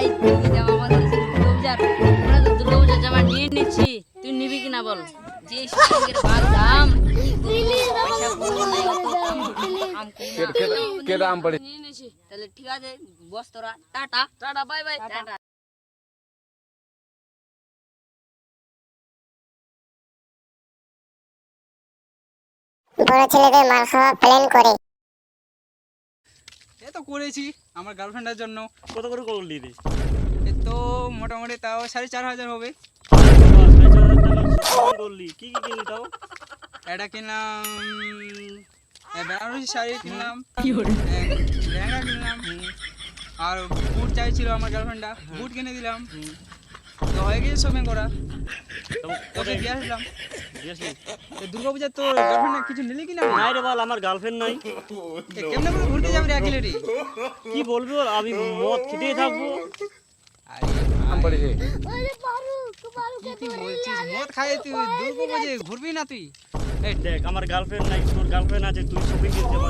ভাই আমাদের দুর্গাপূজার। আমরা তো দুর্গাপূজার জামা নিয়ে নিচ্ছি। তুই নিবি কিনা বল? যে বাল দাম। পয়সা পুরো নাই অত দাম আম কে দাম পড়ে নিয়ে নিছি তাহলে ঠিক আছে বস তোরা। Tata. Tata bye bye. Tata. বড় ছেলেদের মাল খাওয়া প্ল্যান করে। এ তো করেছি আমার গার্লফ্রেন্ডের জন্য। কত করে করলি রে এ তো মোটামুটি তাও সাড়ে চার হাজার হবে। করলি কি কি কিনলি তাও? এটা কিনলাম বেনারসি শাড়ি কিনলাম লেহেঙ্গা কিনলাম আর বুট চাইছিল আমার গার্লফ্রেন্ডটা বুট কিনে দিলাম। হয়ে গেছে শপিং করা তোকে দিয়ে আসলাম গার্লফ্রেন্ড কিছু নিলি কিনা নাই রে বল আমার গার্লফ্রেন্ড নাই এ, কেমনে করে ঘুরতে যাবে রে একলেরই কি বলবি বল আমি মদ খেতেই থাকব মদ খাই তুই ঘুরবি না তুই এই দেখ আমার গার্লফ্রেন্ড নাই তোর গার্লফ্রেন্ড আছে তুই শপিং করতে